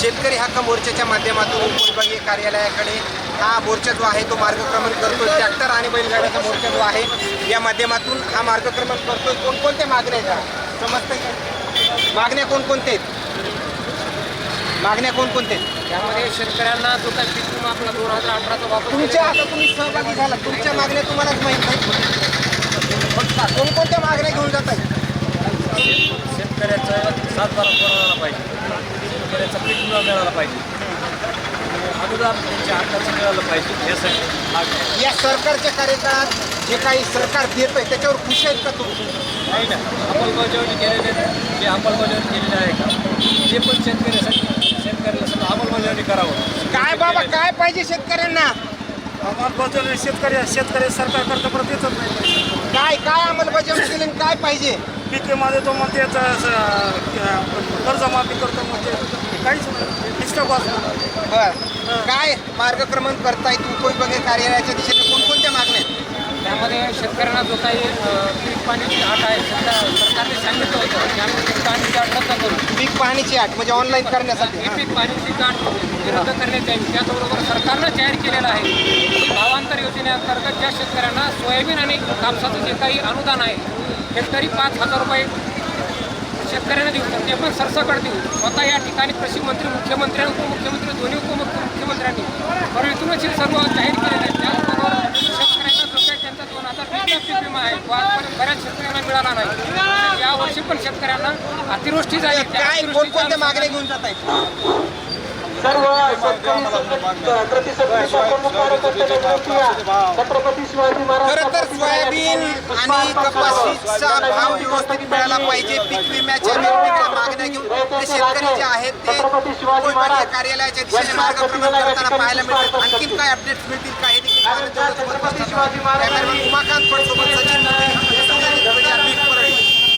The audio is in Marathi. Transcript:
शेतकरी हक्क मोर्चाच्या माध्यमातून उपविभागीय कार्यालयाकडे हा मोर्चा जो आहे तो मार्गक्रमण करतो ट्रॅक्टर आणि बैलगाड्याचा मोर्चा जो आहे या माध्यमातून हा मार्गक्रमण करतो कोणकोणत्या मागण्या आहेत? समजतं का? मागण्या कोणकोणत्या आहेत? मागण्या कोणकोणत्या त्यामध्ये शेतकऱ्यांना जो काही पीक विमा आपला दोन हजार अठराचा वापर तुमच्या आता तुम्ही सहभागी झाला. तुमच्या मागण्या तुम्हालाच माहीत नाही कोणकोणत्या मागण्या घेऊन जात आहेत शेतकऱ्याचा सातबारा कोणाला पाहिजे? विमा मिळाला पाहिजे. अनुदान त्यांच्या हक्काचं मिळालं पाहिजे यासाठी मागणी. या सरकारच्या कार्यकाळात जे काही सरकार देत आहे त्याच्यावर खुश आहेत का तुम्ही? नाही ना. अंमलबजावणी केलेले जे अंमलबजावणी केलेली आहे का? ते पण शेतकऱ्यासाठी शेतकऱ्याला सगळं अंमलबजावणी करावं. काय बाबा काय पाहिजे शेतकऱ्यांना? अंमलबजावणी शेतकरी शेतकरी सरकार करता परत येतच नाही काय काय अंमलबजावणी केली आणि काय पाहिजे? पीक देतो मग त्याचं कर्जमाफी करतो. मग ते काहीच नाही नुसतं बस बर काय मार्गक्रमण करतायत उपविभागीय कार्यालयाच्या दिशेने? कोणकोणत्या मागण्या आहेत? त्यामध्ये शेतकऱ्यांना जो काही पीक पाण्याची आठ आहे सध्या सरकारने सांगितलं होतं. की आम्ही पीक पाण्याची आठ रद्द करू. पीक पाहणीची आठ म्हणजे ऑनलाईन करण्यासाठी. पीक पाण्याची ही रद्द करण्यात यावी. त्याचबरोबर सरकारनं जाहीर केलेलं आहे की भावांतर योजनेअंतर्गत ज्या शेतकऱ्यांना सोयाबीन आणि कापसाचं जे काही अनुदान आहे हेक्टरी पाच हजार रुपये पण सरसकट देऊ. स्वतः या ठिकाणी कृषी मंत्री मुख्यमंत्री आणि उपमुख्यमंत्री दोन्ही उपमुख्यमंत्र्यांनी परंतुनच हे सर्व जाहीर केलेलं आहे त्याचबरोबर शेतकऱ्यांना जो काही त्यांचा दोन हजार वीसचा पीक विमा आहे तो आजपर्यंत बऱ्याच शेतकऱ्यांना मिळाला नाही. या वर्षी पण शेतकऱ्यांना अतिवृष्टी अतिवृष्टीच्या कोणकोणत्या मागण्या घेऊन जात आहेत सर्व शेतकरी. छत्रपती शिवाजी महाराज खरं तर सोयाबीन आणि कपाशीचा भाव व्यवस्थित मिळाला पाहिजे. पीक विम्याच्या वेगवेगळ्या मागण्या घेऊन ते शेतकरी जे आहेत ते कार्यालयाच्या दिशेने मार्गक्रमण करताना पाहायला मिळतात आणखीन काय अपडेट्स मिळतील का हे देखील उमाकांत